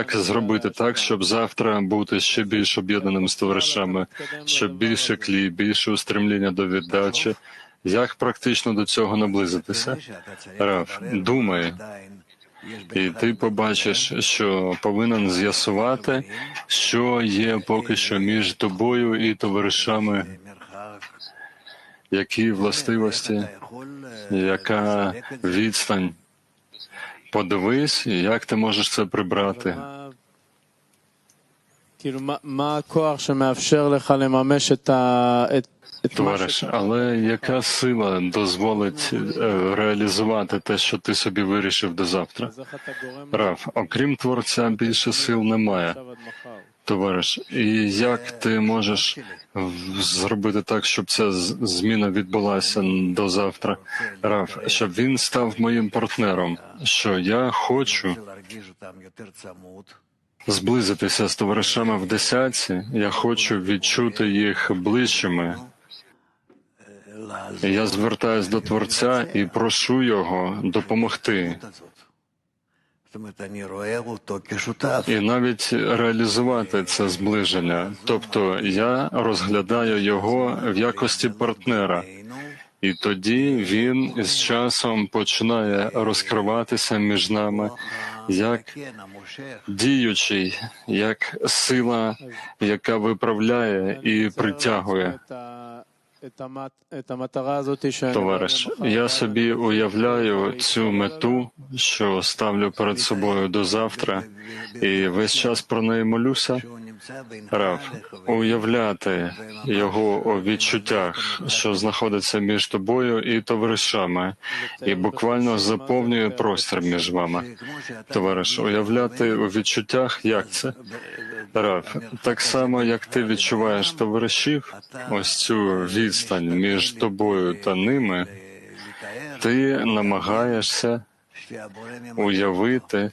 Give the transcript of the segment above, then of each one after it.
Як зробити так, щоб завтра бути ще більш об'єднаним з товаришами, щоб більше клій, більше устремління до віддачі? Як практично до цього наблизитися? Раф, думай, і ти побачиш, що повинен з'ясувати, що є поки що між тобою і товаришами, які властивості, яка відстань подивись, як ти можеш це прибрати. Товариш, але яка сила дозволить е, реалізувати те, що ти собі вирішив до завтра? Рав, окрім творця, більше сил немає товариш. І як ти можеш зробити так, щоб ця зміна відбулася до завтра, Раф, щоб він став моїм партнером? Що я хочу зблизитися з товаришами в десятці? Я хочу відчути їх ближчими. Я звертаюсь до творця і прошу його допомогти і навіть реалізувати це зближення. Тобто я розглядаю його в якості партнера, і тоді він із часом починає розкриватися між нами як діючий, як сила, яка виправляє і притягує. Товариш, я собі уявляю цю мету, що ставлю перед собою до завтра, і весь час про неї молюся. Рав, уявляти його у відчуттях, що знаходиться між тобою і товаришами, і буквально заповнює простір між вами. Товариш, уявляти у відчуттях, як це? Раф, так само як ти відчуваєш товаришів, ось цю відстань між тобою та ними, ти намагаєшся уявити,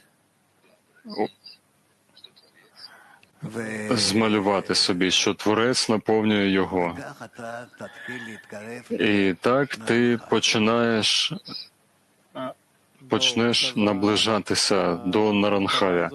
змалювати собі, що творець наповнює його. І так ти починаєш. Почнеш наближатися до Наранхая.